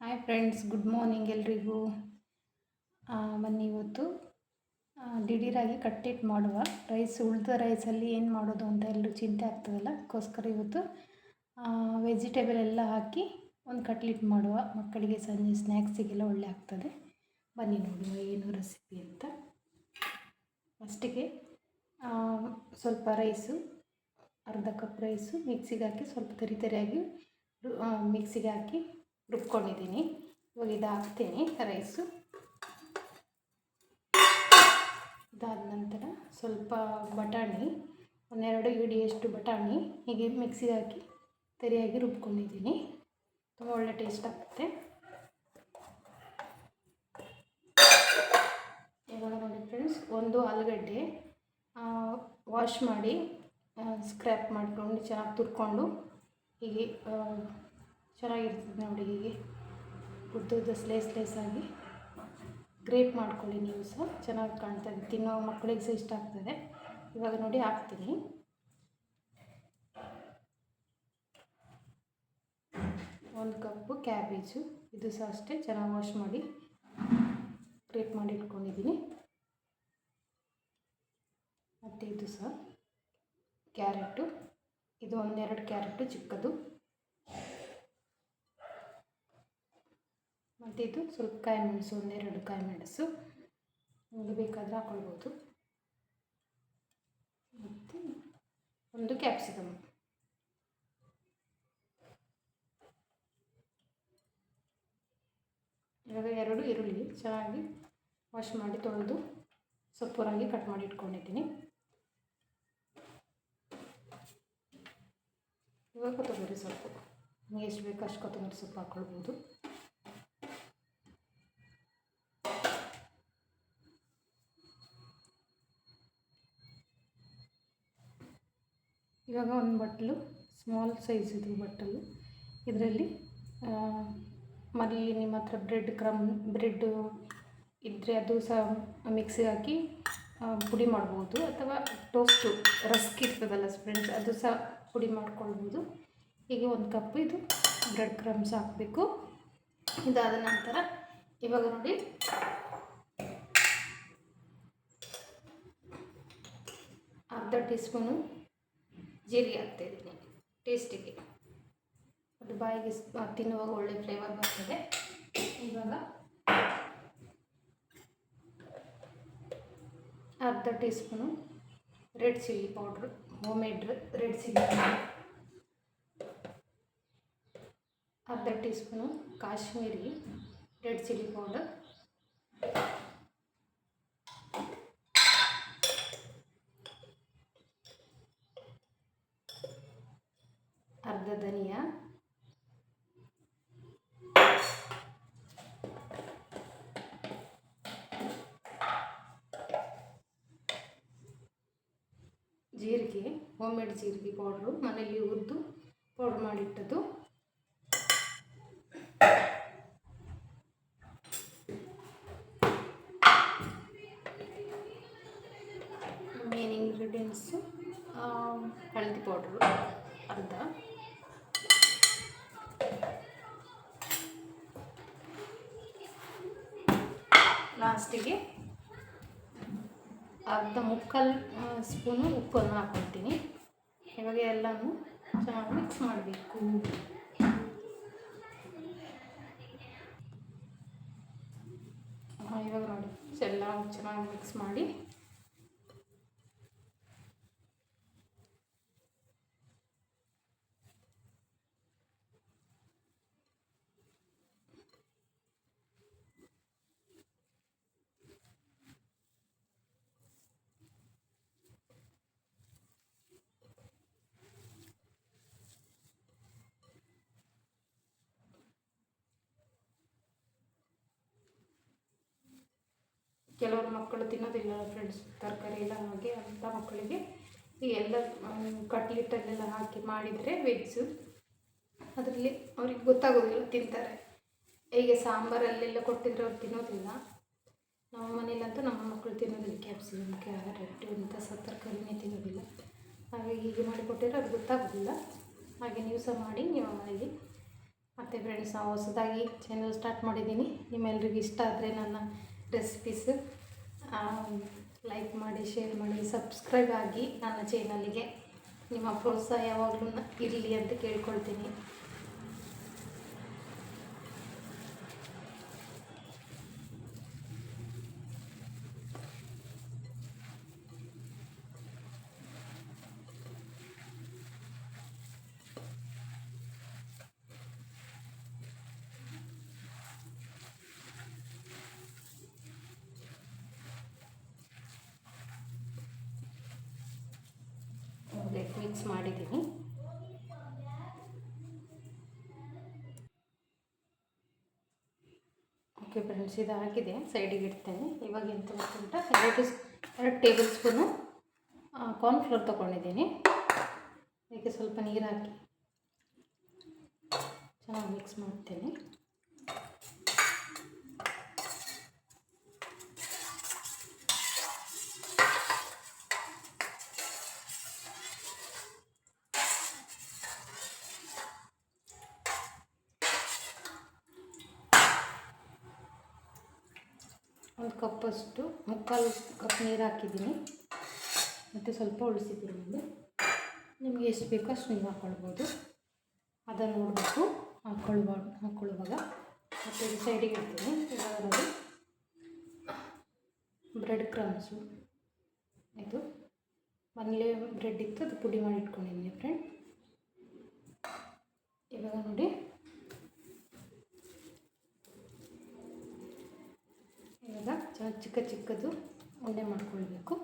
Hi friends, good morning ಎಲ್ರಿಗೂ. ಬನ್ನಿ ಇವತ್ತು ದಿಢೀರಾಗಿ ಕಟ್ಟಿಟ್ಟು ಮಾಡುವ ರೈಸ್, ಉಳಿದ ರೈಸಲ್ಲಿ ಏನು ಮಾಡೋದು ಅಂತ ಎಲ್ಲರೂ ಚಿಂತೆ ಆಗ್ತದಲ್ಲ? ಅದಕ್ಕೋಸ್ಕರ ಇವತ್ತು ವೆಜಿಟೇಬಲ್ ಎಲ್ಲ ಹಾಕಿ ಒಂದು ಕಟ್ಲಿಟ್ ಮಾಡುವ. ಮಕ್ಕಳಿಗೆ ಸಂಜೆ ಸ್ನ್ಯಾಕ್ಸಿಗೆಲ್ಲ ಒಳ್ಳೆ ಆಗ್ತದೆ. ಬನ್ನಿ ನೋಡುವ ಏನು ರೆಸಿಪಿ ಅಂತ. ಫಸ್ಟಿಗೆ ಸ್ವಲ್ಪ ರೈಸು, ಅರ್ಧ ಕಪ್ ರೈಸು ಮಿಕ್ಸಿಗೆ ಹಾಕಿ ಸ್ವಲ್ಪ ತರಿ ತರಿಯಾಗಿ ಮಿಕ್ಸಿಗೆ ಹಾಕಿ ರುಬ್ಕೊಂಡಿದ್ದೀನಿ. ಇವಾಗ ಇದು ಹಾಕ್ತೀನಿ ರೈಸು. ಇದಾದ ನಂತರ ಸ್ವಲ್ಪ ಬಟಾಣಿ, ಒಂದೆರಡು ಹಿಡಿಯಷ್ಟು ಬಟಾಣಿ ಹೀಗೆ ಮಿಕ್ಸಿಗೆ ಹಾಕಿ ತರಿಯಾಗಿ ರುಬ್ಕೊಂಡಿದ್ದೀನಿ. ತುಂಬ ಒಳ್ಳೆ ಟೇಸ್ಟ್ ಆಗುತ್ತೆ. ಇವಾಗ ನೋಡಿ ಫ್ರೆಂಡ್ಸ್ ಒಂದು ಆಲೂಗಡ್ಡೆ ವಾಶ್ ಮಾಡಿ ಸ್ಕ್ರ್ಯಾಪ್ ಮಾಡ್ಕೊಂಡು ಚೆನ್ನಾಗಿ ತುರ್ಕೊಂಡು ಹೀಗೆ ಚೆನ್ನಾಗಿರ್ತದೆ ನೋಡಿ ಉದ್ದ ಸ್ಲೇಸ್ ಸ್ಲೇಸ್ ಆಗಿ. ಗ್ರೇಟ್ ಮಾಡ್ಕೊಳ್ಳಿ ನೀವು ಸಹ, ಚೆನ್ನಾಗಿ ಕಾಣ್ತದೆ ತಿನ್ನೋ ಮಕ್ಕಳಿಗೆ ಸಹ ಇಷ್ಟ ಆಗ್ತದೆ. ಇವಾಗ ನೋಡಿ ಹಾಕ್ತೀನಿ. ಒಂದು ಕಪ್ಪು ಕ್ಯಾಬೇಜು ಇದು ಸಹ ಅಷ್ಟೇ, ಚೆನ್ನಾಗಿ ವಾಶ್ ಮಾಡಿ. ಗ್ರೇಪ್ ಮಾಡಿ ಇಟ್ಕೊಂಡಿದ್ದೀನಿ. ಮತ್ತು ಇದು ಸಹ, ಕ್ಯಾರೆಟು. ಇದು ಒಂದೆರಡು ಕ್ಯಾರೆಟು ಚಿಕ್ಕದು. ಮತ್ತು ಇದು ಸ್ವಲ್ಪ ಕಾಯಿ ಮೆಣಸು, ಒಂದೆರಡು ಕಾಯಿ ಮೆಣಸು. ನಿಮಗೆ ಬೇಕಾದರೆ ಹಾಕೊಳ್ಬೋದು. ಮತ್ತು ಒಂದು ಕ್ಯಾಪ್ಸಿಕಮ್ ಇವಾಗ ಎರಡು ಈರುಳ್ಳಿ ಚೆನ್ನಾಗಿ ವಾಶ್ ಮಾಡಿ ತೊಳೆದು ಸೊಪ್ಪುರಾಗಿ ಕಟ್ ಮಾಡಿ ಇಟ್ಕೊಂಡಿದ್ದೀನಿ. ಇವಾಗ ಕೊತ್ತಂಬರಿ ಸೊಪ್ಪು. ನಿಮಗೆ ಎಷ್ಟು ಬೇಕು ಅಷ್ಟು ಕೊತ್ತಂಬರಿ ಸೊಪ್ಪು ಹಾಕ್ಕೊಳ್ಬೋದು ಇವಾಗ ಒಂದು ಬಟ್ಟಲು ಸ್ಮಾಲ್ ಸೈಜ್ ಇದು ಬಟ್ಟಲು. ಇದರಲ್ಲಿ ಮಲ್ಲಿ ನಿಮ್ಮ ಹತ್ರ ಬ್ರೆಡ್ ಕ್ರಮ್ ಬ್ರೆಡ್ಡು ಇದ್ದರೆ ಅದು ಸಹ ಮಿಕ್ಸಿಗೆ ಹಾಕಿ ಪುಡಿ ಮಾಡ್ಬೋದು. ಅಥವಾ ಟೋಸ್ಟು ರಸ್ಕ್ ಇರ್ತದಲ್ಲ ಫ್ರೆಂಡ್ಸ್ ಅದು ಸಹ ಪುಡಿ ಮಾಡ್ಕೊಳ್ಬೋದು. ಹೀಗೆ ಒಂದು ಕಪ್ ಇದು ಬ್ರೆಡ್ ಕ್ರಮ್ಸ್ ಹಾಕಬೇಕು. ಇದಾದ ನಂತರ, ಇವಾಗ ನೋಡಿ. ಅರ್ಧ ಟೀ ಸ್ಪೂನು ಜೀರಿಗೆ ಹಾಕ್ತಾಯಿದ್ದೀನಿ ಟೇಸ್ಟಿಗೆ. ಅದು ಬಾಯಿಗೆ ತಿನ್ನುವಾಗ ಒಳ್ಳೆ ಫ್ಲೇವರ್ ಬರ್ತದೆ. ಇವಾಗ ಅರ್ಧ teaspoon red chilli powder homemade red chilli ಅರ್ಧ teaspoon Kashmiri red chilli powder ಅರ್ಧ ಧನಿಯಾ. ಜೀರಿಗೆ ಹೋಮ್ಮೇಡ್ ಜೀರಿಗೆ ಪೌಡ್ರು ಮನೆಯಲ್ಲಿ ಹುರಿದು ಪೌಡ್ರ್ ಮಾಡಿಟ್ಟದ್ದು. ಮೇನ್ ಇಂಗ್ರೀಡಿಯೆಂಟ್ಸು ಹಳದಿ ಪೌಡ್ರು ಅರ್ಧ. ಲಾಸ್ಟಿಗೆ ಅರ್ಧ ಮುಕ್ಕಲ್ ಸ್ಪೂನು ಉಪ್ಪನ್ನು ಹಾಕ್ಕೊಳ್ತೀನಿ ಇವಾಗ ಎಲ್ಲನೂ ಚೆನ್ನಾಗಿ ಮಿಕ್ಸ್ ಮಾಡಬೇಕು. ಇವಾಗ ನೋಡಿ ಎಲ್ಲ ಚೆನ್ನಾಗಿ ಮಿಕ್ಸ್ ಮಾಡಿ. ಕೆಲವರು ಮಕ್ಕಳು ತಿನ್ನೋದಿಲ್ಲ ಫ್ರೆಂಡ್ಸ್ ತರಕಾರಿ ಎಲ್ಲ ಹಾಗೆ ಅಂಥ ಮಕ್ಕಳಿಗೆ ಈ ಎಲ್ಲ ಕಟ್ಲಿಟ್ಟಲ್ಲೆಲ್ಲ ಹಾಕಿ ಮಾಡಿದರೆ ವೆಜ್ಜು ಅದರಲ್ಲಿ ಅವ್ರಿಗೆ ಗೊತ್ತಾಗೋದಿಲ್ಲ, ತಿಂತಾರೆ. ಹೀಗೆ ಸಾಂಬಾರಲ್ಲೆಲ್ಲ ಕೊಟ್ಟಿದ್ರೆ ಅವ್ರು ತಿನ್ನೋದಿಲ್ಲ. ನಮ್ಮ ಮನೇಲಂತೂ ನಮ್ಮ ಮಕ್ಕಳು ತಿನ್ನೋದಿಲ್ಲ ಕ್ಯಾಪ್ಸಿಕಮ್ ಕ್ಯಾರೆಟ್ ಇಂಥ ಸತ್ತರ್ಕಾರಿನೇ ತರಕಾರಿನೇ ತಿನ್ನೋದಿಲ್ಲ. ಹಾಗೆ ಹೀಗೆ ಮಾಡಿಕೊಟ್ಟಿದ್ರೆ ಅದು ಗೊತ್ತಾಗೋದಿಲ್ಲ. ಹಾಗೆ ನೀವು ಸಹ ಮಾಡಿ, ನಿಮ್ಮ ಮನೆಯಲ್ಲಿ ಮತ್ತು ಫ್ರೆಂಡ್ಸ್ ನಾವು ಹೊಸದಾಗಿ ಚಾನಲ್ ಸ್ಟಾರ್ಟ್ ಮಾಡಿದ್ದೀನಿ. ನಿಮ್ಮೆಲ್ರಿಗೂ ಇಷ್ಟ ಆದರೆ ನನ್ನ ರೆಸಿಪೀಸ್ ಲೈಕ್ ಮಾಡಿ ಶೇರ್ ಮಾಡಿ ಸಬ್ಸ್ಕ್ರೈಬ್ ಆಗಿ ನನ್ನ ಚಾನಲಿಗೆ ನಿಮ್ಮ ಪ್ರೋತ್ಸಾಹ ಯಾವಾಗಲೂ ಇರಲಿ ಅಂತ ಕೇಳ್ಕೊಳ್ತೀನಿ. ಮಿಕ್ಸ್ ಮಾಡಿದ್ದೀನಿ. ಓಕೆ ಫ್ರೆಂಡ್ಸ್ ಇದು ಹಾಕಿದೆ ಸೈಡಿಗೆ ಇಡ್ತೇನೆ. ಇವಾಗ ಎಂತ ಗೊತ್ತುಂಟ? ಎರಡು ಎರಡು ಟೇಬಲ್ ಸ್ಪೂನು ಕಾರ್ನ್ಫ್ಲೋರ್ ತೊಗೊಂಡಿದ್ದೀನಿ. ಅದಕ್ಕೆ ಸ್ವಲ್ಪ ನೀರು ಹಾಕಿ ಚೆನ್ನಾಗಿ ಮಿಕ್ಸ್ ಮಾಡ್ತೇನೆ. ಕಪ್ಪಷ್ಟು ಮುಕ್ಕಾಲು ಕಪ್ ನೀರು ಹಾಕಿದ್ದೀನಿ. ಮತ್ತು ಸ್ವಲ್ಪ ಉಳಿಸಿದ್ದೀನಿ ಒಂದು ನಿಮಗೆ ಎಷ್ಟು ಬೇಕೋ ಅಷ್ಟು ನೀವು ಹಾಕ್ಕೊಳ್ಬೋದು ಅದನ್ನು ನೋಡಬೇಕು ಹಾಕ್ಕೊಳ್ಬಾರ್ದು ಹಾಕ್ಕೊಳ್ಳುವಾಗ ಮತ್ತು ಇದು ಸೈಡಿಗೆ ಇಡ್ತೀನಿ. ಇದರಲ್ಲಿ ಬ್ರೆಡ್ ಕ್ರಮ್ಸು. ಇದು ಮನೇಲಿ ಬ್ರೆಡ್ ಇತ್ತು, ಅದು ಪುಡಿ ಮಾಡಿ ಇಟ್ಕೊಂಡಿದ್ದೀನಿ ಫ್ರೆಂಡ್. ಇವಾಗ ನೋಡಿ ಇವಾಗ ಚೆನ್ನಾಗಿ ಚಿಕ್ಕ ಚಿಕ್ಕದು ಉಂಡೆ ಮಾಡ್ಕೊಳ್ಬೇಕು.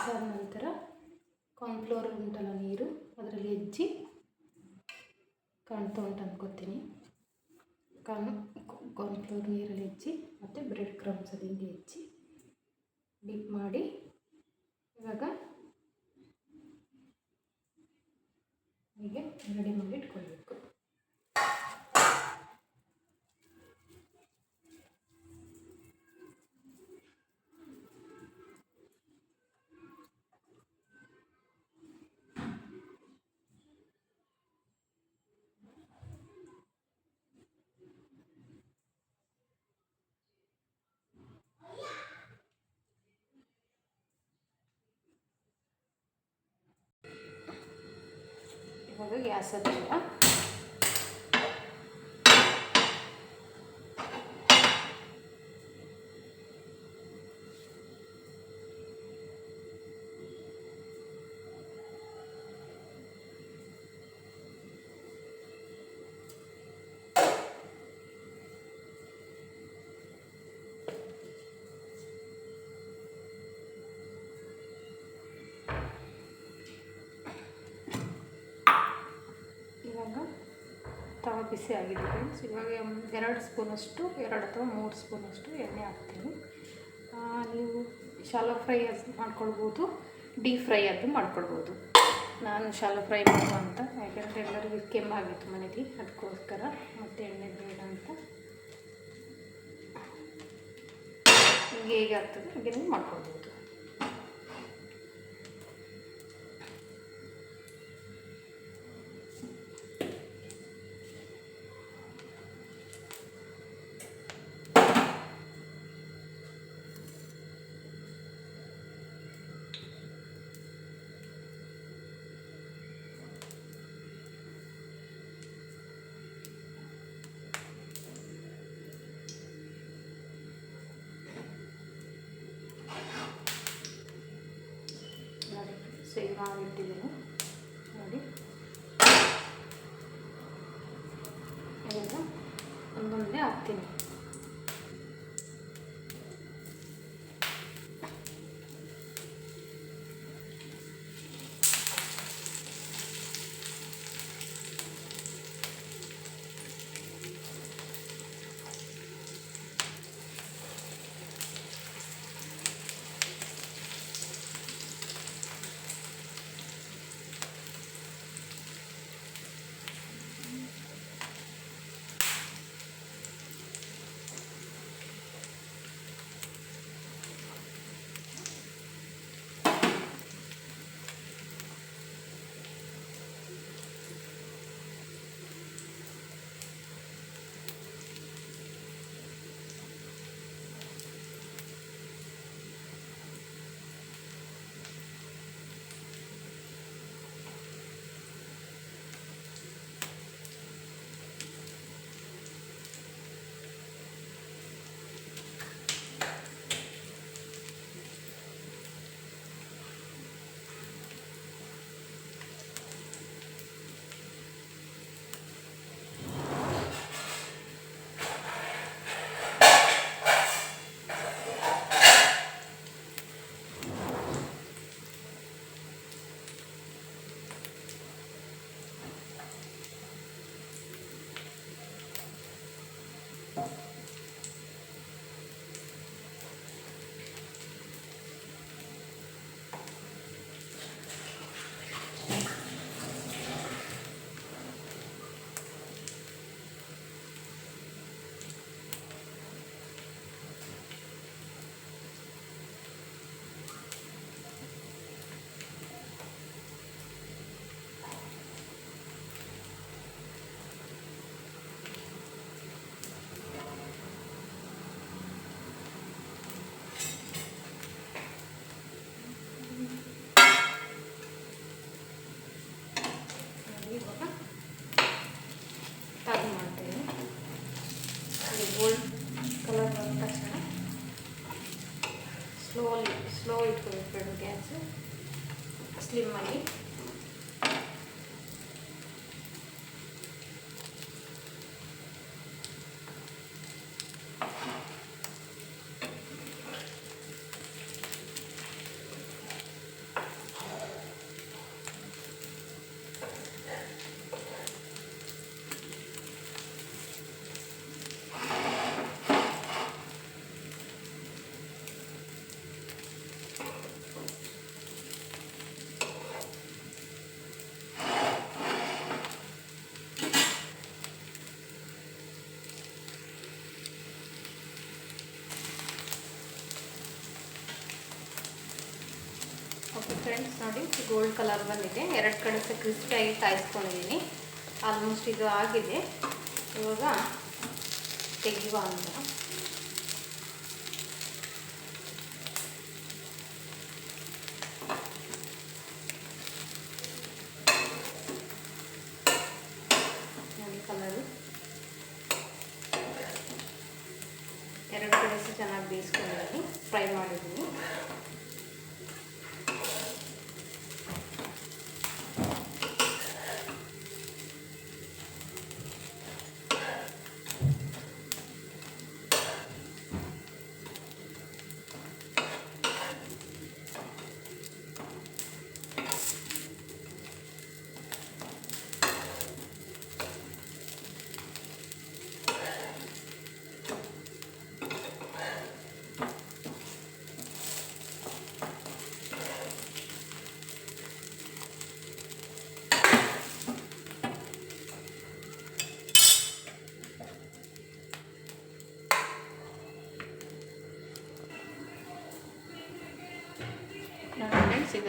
ಅದಾದ ನಂತರ ಕಾರ್ನ್ಫ್ಲೋರ್ ಉಂಟಲ್ಲ ನೀರು, ಅದರಲ್ಲಿ ಹೆಚ್ಚಿ ಕಾಣ್ತಾ ಉಂಟು ಅಂದ್ಕೋತೀನಿ ಕಾರ್ನ್ ಕಾರ್ನ್ಫ್ಲೋರ್ ನೀರಲ್ಲಿ ಹೆಚ್ಚಿ ಮತ್ತು ಬ್ರೆಡ್ ಕ್ರಮ್ಸ್ ಹಿಂಗೆ ಹೆಚ್ಚಿ ಡಿಪ್ ಮಾಡಿ ಇವಾಗ ಹೀಗೆ ರೆಡಿ ಮಾಡಿ ಇಟ್ಕೊಳ್ಬೇಕು ಇವಾಗ ಗ್ಯಾಸ್ ಹತ್ತಿರ ಬಿಸಿ ಆಗಿದೆ ಫ್ರೆಂಡ್ಸ್ ಇವಾಗ ಎರಡು ಸ್ಪೂನಷ್ಟು, ಎರಡು ಅಥವಾ ಮೂರು ಸ್ಪೂನಷ್ಟು ಎಣ್ಣೆ ಹಾಕ್ತೀನಿ. ನೀವು ಶಾಲೋ ಫ್ರೈ ಮಾಡ್ಕೊಳ್ಬೋದು ಡೀಪ್ ಫ್ರೈ ಅದು ಮಾಡ್ಕೊಳ್ಬೋದು. ನಾನು ಶಾಲೋ ಫ್ರೈ ಮಾಡುವ ಅಂತ, ಯಾಕೆಂದರೆ ಎಲ್ಲರಿಗೂ ಕೆಮ್ಮಾಗಿತ್ತು ಮನೇಲಿ ಅದಕ್ಕೋಸ್ಕರ ಮತ್ತೆ ಎಣ್ಣೆ ಬೇಡ ಅಂತ. ಹೀಗೆ ಹೇಗೆ ಆಗ್ತದೆ, ಹಾಗೆ ನೀವು ಮಾಡ್ಕೊಳ್ಬೋದು. நான் வெற்றி slowly to the fermentation. Slim money. Gold colour ಬಂದಿದೆ. ಎರಡು ಕಡೆ ಸಹ ಕ್ರಿಸ್ಪಿಯಾಗಿ ಕಾಯಿಸ್ಕೊಂಡಿದ್ದೀನಿ ಆಲ್ಮೋಸ್ಟ್ ಇದು ಆಗಿದೆ. ಇವಾಗ ತೆಗೆಯುವ ಅಂತ.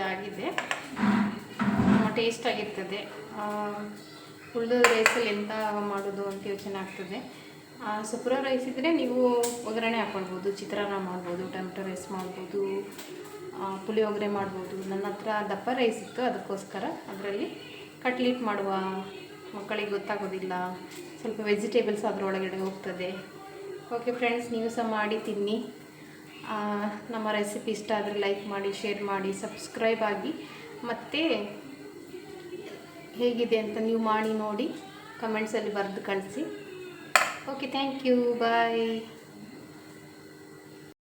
ಇದಾಗಿದೆ. ಟೇಸ್ಟ್ ಆಗಿರ್ತದೆ. ಉಳಿದ ರೈಸಲ್ಲಿ ಎಂತ ಮಾಡೋದು ಅಂತ ಯೋಚನೆ ಆಗ್ತದೆ. ಸುಪ್ರ ರೈಸ್ ಇದ್ದರೆ ನೀವು ಒಗ್ಗರಣೆ ಹಾಕ್ಕೊಳ್ಬೋದು ಚಿತ್ರಾನ್ನ ಮಾಡ್ಬೋದು, ಟೊಮೆಟೊ ರೈಸ್ ಮಾಡ್ಬೋದು ಪುಳಿಯೋಗರೆ ಮಾಡ್ಬೋದು. ನನ್ನ ಹತ್ರ ದಪ್ಪ ರೈಸ್ ಇತ್ತು, ಅದಕ್ಕೋಸ್ಕರ ಅದರಲ್ಲಿ ಕಟ್ಲೆಟ್ ಮಾಡುವ ಮಕ್ಕಳಿಗೆ ಗೊತ್ತಾಗೋದಿಲ್ಲ. ಸ್ವಲ್ಪ ವೆಜಿಟೇಬಲ್ಸ್ ಅದರೊಳಗಡೆ ಹೋಗ್ತದೆ. ಓಕೆ ಫ್ರೆಂಡ್ಸ್ ನೀವು ಸಹ ಮಾಡಿ ತಿನ್ನಿ. ನಮ್ಮ ರೆಸಿಪಿ ಇಷ್ಟ ಆದರೆ ಲೈಕ್ ಮಾಡಿ ಶೇರ್ ಮಾಡಿ ಸಬ್ಸ್ಕ್ರೈಬ್ ಆಗಿ. ಮತ್ತು ಹೇಗಿದೆ ಅಂತ ನೀವು ಮಾಡಿ ನೋಡಿ ಕಮೆಂಟ್ಸಲ್ಲಿ ಬರೆದು ಕಳಿಸಿ. Okay thank you bye